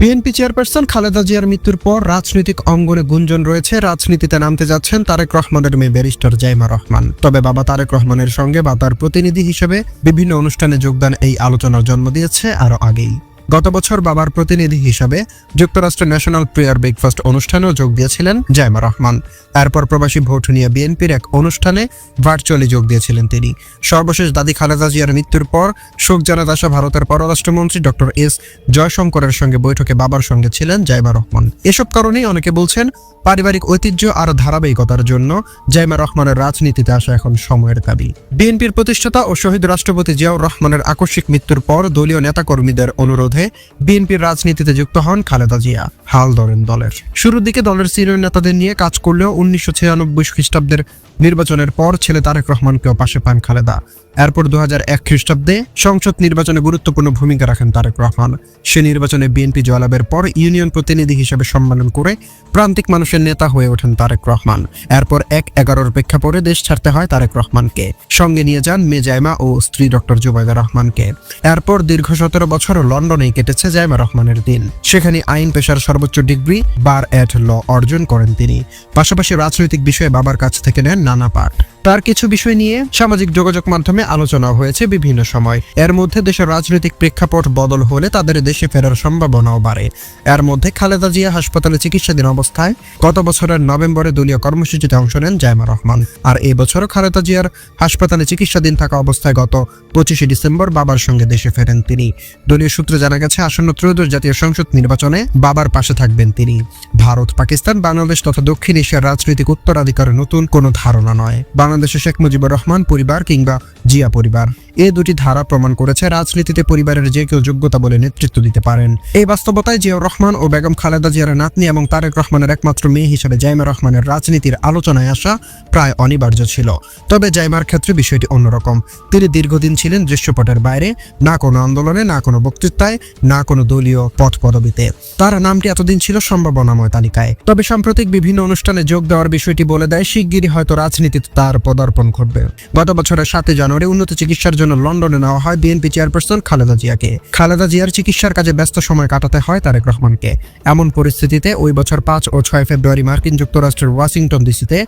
BNP chairperson Khaleda জিয়ার মৃত্যুর পর রাজনৈতিক অঙ্গনে গুঞ্জন রয়েছে। রাজনীতিতে নামতে যাচ্ছেন তারেক রহমানের মেয়ে ব্যারিস্টার জাইমা রহমান। তবে বাবা তারেক রহমানের সঙ্গে বা তার প্রতিনিধি হিসেবে বিভিন্ন অনুষ্ঠানে যোগদান এই আলোচনার জন্ম দিয়েছে আরও আগেই। গত বছর বাবার প্রতিনিধি হিসাবে যুক্তরাষ্ট্রের ন্যাশনাল প্রেয়ার ব্রেকফাস্ট অনুষ্ঠানেও যোগ দিয়েছিলেন জাইমা রহমান। এরপর প্রবাসী ভোট নিয়ে বিএনপির এক অনুষ্ঠানে ভার্চুয়ালি যোগ দিয়েছিলেন তিনি। সর্বশেষ দাদি খালেদা জিয়ার মৃত্যুর পর শোক জানাতে আসা ভারতের পররাষ্ট্রমন্ত্রী ডক্টর এস জয়শঙ্করের সঙ্গে বৈঠকে বাবার সঙ্গে ছিলেন জাইমা রহমান। এসব কারণেই অনেকে বলছেন, পারিবারিক ঐতিহ্য আর ধারাবাহিকতার জন্য জাইমা রহমানের রাজনীতিতে আসা এখন সময়ের দাবি। বিএনপির প্রতিষ্ঠাতা ও শহীদ রাষ্ট্রপতি জিয়াউর রহমানের আকস্মিক মৃত্যুর পর দলীয় নেতাকর্মীদের অনুরোধে বিএনপির রাজনীতিতে যুক্ত হন খালেদা জিয়া। হাল ধরেন দলের। শুরুর দিকে দলের সিনিয়র নেতাদের নিয়ে কাজ করলেও উনিশশো ছিয়ানব্বই খ্রিস্টাব্দের নির্বাচনের পর ছেলে তারেক রহমানকেও পাশে পান খালেদা। এরপর দু এক খ্রিস্টাব্দে সংসদ নির্বাচনে গুরুত্বপূর্ণ ভূমিকা রাখেন তারেক রহমান। সে নির্বাচনে বিএনপি জয়লাভের পর ইউনিয়ন প্রতিনিধি হিসেবে সম্মানন করে প্রান্তিক মানুষের নেতা হয়ে ওঠেন তারেক রহমান। এরপর এক এগারোর প্রেক্ষাপটে দেশ ছাড়তে হয় তারেক রহমানকে। সঙ্গে নিয়ে যান মে জায়মা ও স্ত্রী ডক্টর জুবাইদা রহমানকে। এরপর দীর্ঘ সতেরো বছর লন্ডনেই কেটেছে জায়মা রহমানের দিন। সেখানে আইন পেশার সর্বোচ্চ ডিগ্রি, বার অ্যাট ল অর্জন করেন তিনি। পাশাপাশি রাজনৈতিক বিষয়ে বাবার কাছ থেকে নেন নানা পাঠ। তার কিছু বিষয় নিয়ে সামাজিক যোগাযোগ মাধ্যমে আলোচনা হয়েছে বিভিন্ন সময়। এর মধ্যে দেশের রাজনৈতিক প্রেক্ষাপট বদল হলে তাদের দেশে ফেরার সম্ভাবনাও বাড়ে। এর মধ্যে খালেদা জিয়া হাসপাতালে চিকিৎসাধীন অবস্থায় গত বছরের নভেম্বরে দলীয় কর্মসূচিতে অংশ নেন জায়মা রহমান। আর এই বছরও খালেদা জিয়ার হাসপাতালে চিকিৎসাধীন থাকা অবস্থায় গত পঁচিশে ডিসেম্বর বাবার সঙ্গে দেশে ফেরেন তিনি। দলীয় সূত্রে জানা গেছে, আসন্ন ত্রয়োদশ জাতীয় সংসদ নির্বাচনে বাবার পাশে থাকবেন তিনি। ভারত, পাকিস্তান, বাংলাদেশ তথা দক্ষিণ এশিয়ার রাজনৈতিক উত্তরাধিকারের নতুন কোনো ধারণা নয়। বাংলাদেশে শেখ মুজিবুর রহমান পরিবার কিংবা জিয়া পরিবার। এ দুটি ধারা প্রমাণ করেছে। রাজনীতিতে পরিবারের যে কেউ যোগ্যতা বলে নেতৃত্ব দিতে পারেন। এই বাস্তবতায় জিয়াউর রহমান ও বেগম খালেদা জিয়ার নাতনি এবং তারেক রহমানের একমাত্র মেয়ে হিসেবে জাইমা রহমানের রাজনীতির আলোচনায় আসা প্রায় অনিবার্য ছিল। তবে জাইমার ক্ষেত্রে বিষয়টি অন্যরকম। তিনি দীর্ঘদিন ছিলেন দৃশ্যপটের বাইরে, না কোনো আন্দোলনে, না কোনো বক্তৃতায়, না কোনো দলীয় পথ পদবিতে তার নামটি এতদিন ছিল সম্ভাবনাময় তালিকায়। তবে সাম্প্রতিক বিভিন্ন অনুষ্ঠানে যোগ দেওয়ার বিষয়টি বলে দেয়, শিগগিরই হয়তো রাজনীতিতে তার পদার্পণ ঘটবে। গত বছরের সাতই জানুয়ারি উন্নত চিকিৎসার জন্য লন্ডনে নেওয়া হয় বিএনপি চেয়ারপারসন খালেদা জিয়াকে। খালেদা জিয়ার চিকিৎসার কাজে ব্যস্ত সময় কাটাতে হয় তারেক রহমানকে। এমন পরিস্থিতিতে ওই বছর পাঁচ ও ছয় ফেব্রুয়ারি মার্কিন যুক্তরাষ্ট্রের ওয়াশিংটন ডিসিতে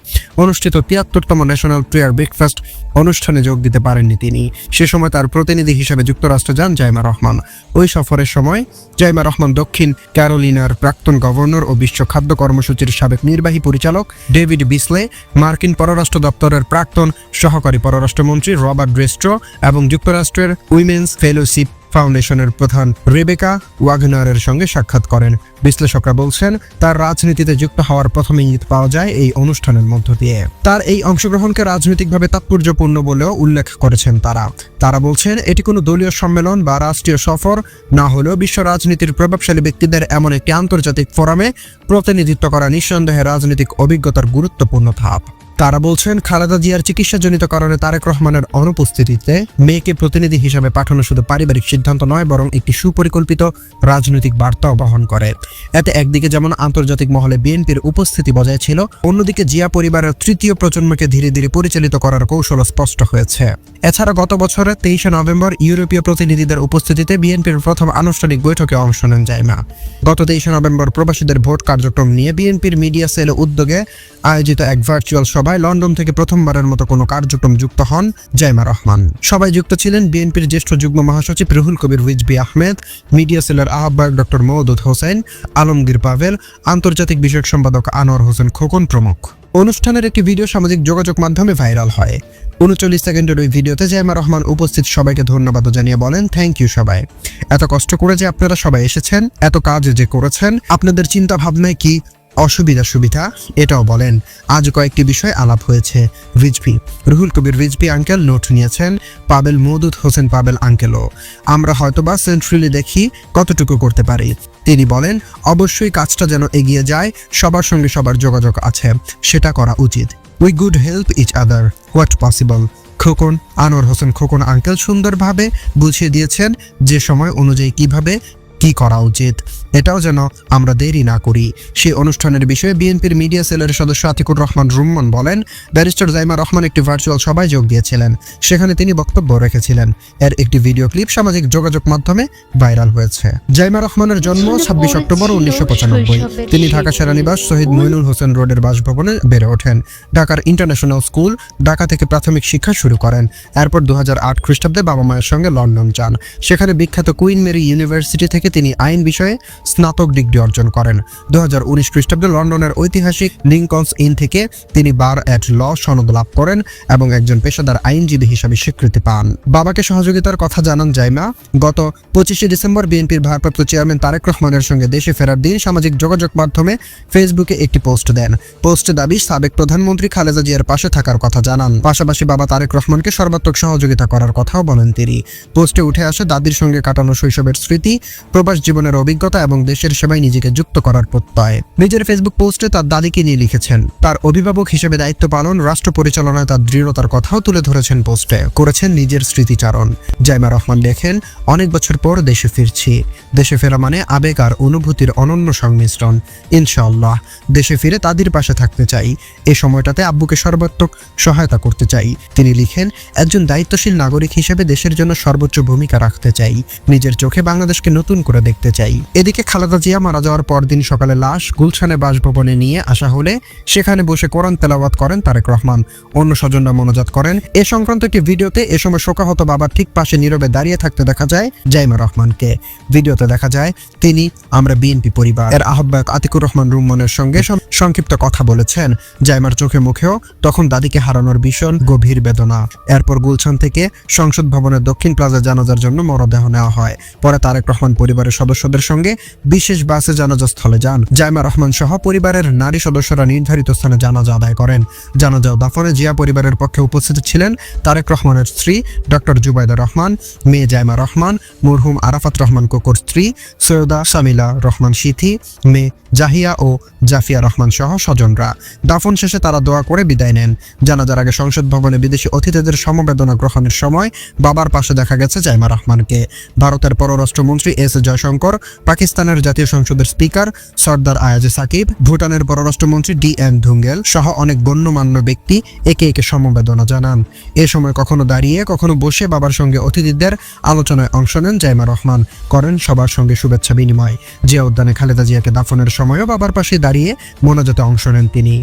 অনুষ্ঠিত তিয়াত্তরতম ন্যাশনাল প্রেয়ার ব্রেকফাস্ট অনুষ্ঠানে যোগ দিতে পারেননি তিনি। সে সময় তার প্রতিনিধি হিসেবে যুক্তরাষ্ট্র যান জাইমা রহমান। ওই সফরের সময় জাইমা রহমান দক্ষিণ ক্যারোলিনার প্রাক্তন গভর্নর ও বিশ্ব খাদ্য কর্মসূচির সাবেক নির্বাহী পরিচালক ডেভিড বিসলে, মার্কিন পররাষ্ট্র দপ্তরের প্রাক্তন সহকারী পররাষ্ট্রমন্ত্রী রবার্ট ড্রেস্ট্রো এবং যুক্তরাষ্ট্রের উইমেন্স ফেলোশিপ ফাউন্ডেশনের প্রধান রেবেকা ওয়াগনারের সঙ্গে সাক্ষাৎ করেন। বিশ্লেষকরা বলছেন, তার রাজনীতিতে যুক্ত হওয়ার প্রথম ইঙ্গিত পাওয়া যায় এই অনুষ্ঠানের মধ্য দিয়ে। তার এই অংশগ্রহণকে রাজনৈতিকভাবে তাৎপর্যপূর্ণ বলেও উল্লেখ করেছেন তারা। তারা বলছেন, এটি কোনো দলীয় সম্মেলন বা রাষ্ট্রীয় সফর, না হলেও বিশ্ব রাজনীতির প্রভাবশালী ব্যক্তিদের এমন একটি আন্তর্জাতিক ফোরামে প্রতিনিধিত্ব করা নিঃসন্দেহে রাজনৈতিক অভিজ্ঞতার গুরুত্বপূর্ণ ধাপ। তারা বলছেন, খালেদা জিয়ার চিকিৎসাজনিত কারণে তারেক রহমানের অনুপস্থিতিতে মেয়েকে প্রতিনিধি হিসাবে পাঠানো শুধু পারিবারিক সিদ্ধান্ত নয়, বরং একটি সুপরিকল্পিত রাজনৈতিক বার্তাও বহন করে। এতে একদিকে যেমন আন্তর্জাতিক মহলে বিএনপির উপস্থিতি বজায় ছিল, অন্যদিকে জিয়া পরিবারের তৃতীয় প্রজন্মকে ধীরে ধীরে পরিচালিত করার কৌশল স্পষ্ট হয়েছে। এছাড়া গত বছরের তেইশে নভেম্বর ইউরোপীয় প্রতিনিধিদের উপস্থিতিতে বিএনপির প্রথম আনুষ্ঠানিক বৈঠকে অংশ নেন জাইমা। গত তেইশে নভেম্বর প্রবাসীদের ভোট কার্যক্রম নিয়ে বিএনপির মিডিয়া সেল উদ্যোগে আয়োজিত এক ভার্চুয়াল সভায় লন্ডন থেকে প্রথমবারের মতো কোনো কার্যক্রম যুক্ত হন জাইমা রহমান। সবাই যুক্ত ছিলেন বিএনপির জ্যেষ্ঠ যুগ্ম মহাসচিব রুহুল কবির হুইজবি আহমেদ, মিডিয়া সেলের আহ্বায়ক ডক্টর মওদুদ হোসেন, আলমগীর পাভেল, আন্তর্জাতিক বিষয়ক সম্পাদক আনোয়ার হোসেন খোকন প্রমুখ। অনুষ্ঠানের একটি ভিডিও সামাজিক যোগাযোগ মাধ্যমে ভাইরাল হয়। উনচল্লিশ সেকেন্ডের ওই ভিডিওতে জাইমা রহমান উপস্থিত, সবাইকে ধন্যবাদ জানিয়ে বলেন থ্যাংক ইউ সবাই। এত কষ্ট করে যে আপনারা সবাই এসেছেন, এত কাজ যে করেছেন, আপনাদের চিন্তা ভাবনায় কি অসুবিধা সুবিধা, এটাও বলেন। আজ কয়েকটি বিষয় আলাপ হয়েছে রিজভি। রুহুল কবির রিজভি আঙ্কেল নোট নিয়েছেন, পাবেল মৌদুদ হোসেন পাবেল আঙ্কেলও। আমরা হয়তোবা সেন্ট্রালি দেখি কতটুকু করতে পারি। তিনি বলেন, অবশ্যই কাজটা যেন এগিয়ে যায়, সবার সঙ্গে সবার যোগাযোগ আছে, সেটা করা উচিত। We good help each other what possible Khokon, Anwar Hossain Khokon uncle সুন্দরভাবে বুঝিয়ে দিয়েছেন যে সময় অনুযায়ী কীভাবে, কি করা উচিত। এটাও যেন আমরা দেরি না করি। সেই অনুষ্ঠানের বিষয়ে বিএনপির মিডিয়া সেলের সদস্য আতিকুর রহমান রুম্মন বলেন, ব্যারিস্টার জাইমা রহমান একটি ভার্চুয়াল সভায় যোগ দিয়েছিলেন। সেখানে তিনি বক্তব্য রেখেছিলেন। এর একটি ভিডিও ক্লিপ সামাজিক যোগাযোগ মাধ্যমে ভাইরাল হয়েছে। জাইমা রহমানের জন্ম ছাব্বিশ অক্টোবর উনিশশো পঁচানব্বই। তিনি ঢাকা সেরানিবাস শহীদ মইনুল হোসেন রোডের বাসভবনে বেড়ে ওঠেন। ঢাকার ইন্টারন্যাশনাল স্কুল ঢাকা থেকে প্রাথমিক শিক্ষা শুরু করেন। এরপর দু খ্রিস্টাব্দে বাবা মায়ের সঙ্গে লন্ডন যান। সেখানে বিখ্যাত কুইন মেরি ইউনিভার্সিটি থেকে তিনি আইন বিষয়ে স্নাতক ডিগ্রি অর্জন করেন। দু উনিশ খ্রিস্টাব্দে লন্ডনের ঐতিহাসিক লিঙ্কনস ইন থেকে তিনি বার অ্যাট ল সনদ লাভ করেন এবং একজন পেশাদার আইনজীবী হিসাবে স্বীকৃতি পান। বাবাকে সহযোগিতার কথা জানান জাইমা। গত পঁচিশে ডিসেম্বর বিএনপির ভারপ্রাপ্ত চেয়ারম্যান তারেক রহমানের সঙ্গে দেশে ফেরার দিন সামাজিক যোগাযোগ মাধ্যমে ফেসবুকে একটি পোস্ট দেন। পোস্টে দাবি, সাবেক প্রধানমন্ত্রী খালেদা জিয়ার পাশে থাকার কথা জানান। পাশাপাশি বাবা তারেক রহমানকে সর্বাত্মক সহযোগিতা করার কথাও বলেন তিনি। পোস্টে উঠে আসে দাদির সঙ্গে কাটানো শৈশবের স্মৃতি, প্রবাস জীবনের অভিজ্ঞতা এবং দেশের সেবায় নিজেকে যুক্ত করার প্রত্যয়। নিজের ফেসবুক পোস্টে তার দাদিকে নিয়ে লিখেছেন। তার অভিভাবক হিসেবে দায়িত্ব পালন, রাষ্ট্র পরিচালনায় তার দৃঢ়তার কথাও তুলে ধরেছেন পোস্টে করেছেন নিজের স্মৃতিচারণ। জাইমা রহমান লেখেন, অনেক বছর পর দেশে ফিরছি। দেশে ফেরা মানে আবেগ আর অনুভূতির অনন্য সংমিশ্রণ। ইনশাআল্লাহ, দেশে ফিরে তাদের পাশে থাকতে চাই। এ সময়টাতে আব্বুকে সর্বাত্মক সহায়তা করতে চাই। তিনি লিখেন, একজন দায়িত্বশীল নাগরিক হিসেবে দেশের জন্য সর্বোচ্চ ভূমিকা রাখতে চাই। নিজের চোখে বাংলাদেশকে নতুন করে দেখতে চাই। এদিকে খালেদা জিয়া মারা যাওয়ার পরদিন সকালে লাশ গুলশানে বাসভবনে নিয়ে আসা হলে সেখানে বসে কোরআন তেলাওয়াত করেন তারেক রহমান। অন্য স্বজনরা মনোজাত করেন। এ সংক্রান্ত একটি ভিডিওতে এ সময় শোকাহত বাবার ঠিক পাশে নীরবে দাঁড়িয়ে থাকতে দেখা যায় জাইমা রহমানকে। ভিডিওতে দেখা যায় তিনি আমরা বিএনপি পরিবার। এর আহ্বায়ক আতিকুর রহমান রুম্মনের সঙ্গে সংক্ষিপ্ত কথা বলেছেন। জাইমার চোখে মুখেও তখন দাদিকে হারানোর ভীষণ গভীর বেদনা। এরপর গুলশান থেকে সংসদ ভবনের দক্ষিণ প্লাজা জানাজার জন্য মরদেহ নেওয়া হয়। পরে তারেক রহমান পরিবারের সদস্যদের সঙ্গে বিশেষ বাসে জানাজা স্থলে যান। জাইমা রহমান সহ পরিবারের নারী সদস্যরা নির্ধারিত স্থানে জানাজা আদায় করেন। জানাজা দাফনে জিয়া পরিবারের পক্ষে উপস্থিত ছিলেন তারেক রহমানের স্ত্রী ডক্টর জুবাইদা রহমান, মেয়ে জাইমা রহমান, মরহুম আরাফাত রহমান কোকর স্ত্রী, সৈয়দা শামিলা রহমান সিথি, মেয়ে জাহিয়া ও জাফিয়া রহমান সহ স্বজনরা। দাফন শেষে তারা দোয়া করে বিদায় নেন। জানাজার আগে সংসদ ভবনে বিদেশি অতিথিদের সমবেদনা গ্রহণের সময় বাবার পাশে দেখা গেছে জাইমা রহমানকে। ভারতের পররাষ্ট্রমন্ত্রী এস জয়শঙ্কর পাকিস্তানের জাতীয় সংসদের স্পিকার সর্দার আয়াজে সাকিব, ভুটানের পররাষ্ট্রমন্ত্রী ডি এন ধুঙ্গেল সহ অনেক গণ্যমান্য ব্যক্তি একে একে সমবেদনা জানান। এ সময় কখনো দাঁড়িয়ে, কখনো বসে বাবার সঙ্গে অতিথিদের আলোচনায় অংশ নেন জাইমা রহমান। করেন সবার সঙ্গে শুভেচ্ছা বিনিময়। জিয়া উদ্যানে খালেদা জিয়াকে দাফনের সময়ও বাবার পাশে দাঁড়িয়ে মোনাজাতে অংশ নেন তিনি।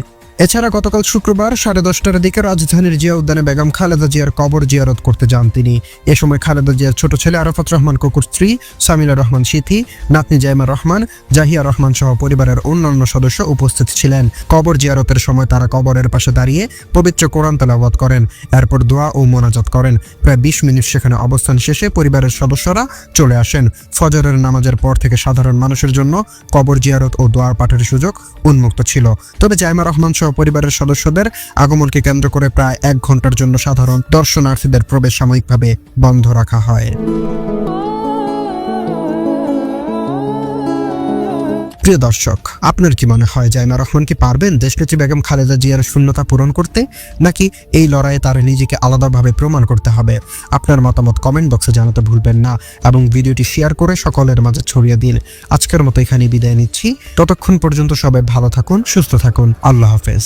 এছাড়া গতকাল শুক্রবার সাড়ে দশটার দিকে রাজধানীর জিয়া উদ্যানে বেগম খালেদা জিয়ার কবর জিয়ারত করতে যান তিনি। এ সময় খালেদা জিয়ার ছোট ছেলে আরাফাত রহমান কুকুর স্ত্রী সামিলা রহমান সিথি, নাতনি জাইমা রহমান, জাহিয়া রহমান সহ পরিবারের অন্যান্য সদস্য উপস্থিত ছিলেন। কবর জিয়ারতের সময় তারা কবরের পাশে দাঁড়িয়ে পবিত্র কোরআন তেলাওয়াত করেন। এরপর দোয়া ও মোনাজাত করেন। প্রায় বিশ মিনিট সেখানে অবস্থান শেষে পরিবারের সদস্যরা চলে আসেন। ফজরের নামাজের পর থেকে সাধারণ মানুষের জন্য কবর জিয়ারত ও দোয়ার পাঠের সুযোগ উন্মুক্ত ছিল। তবে জাইমা রহমান সহ পরিবারের সদস্যদের আগমনকে কেন্দ্র করে প্রায় এক ঘণ্টার জন্য সাধারণ দর্শনার্থীদের প্রবেশ সাময়িকভাবে বন্ধ রাখা হয়। প্রিয় দর্শক, আপনার কি মনে হয় জাইমা রহমান কি পারবেন দেশনেত্রী বেগম খালেদা জিয়ার শূন্যতা পূরণ করতে, নাকি এই লড়াইয়ে তার নিজেকে আলাদাভাবে প্রমাণ করতে হবে? আপনার মতামত কমেন্ট বক্সে জানাতে ভুলবেন না এবং ভিডিওটি শেয়ার করে সকলের মাঝে ছড়িয়ে দিন। আজকের মতো এখানে বিদায় নিচ্ছি। ততক্ষণ পর্যন্ত সবাই ভালো থাকুন, সুস্থ থাকুন। আল্লাহ হাফেজ।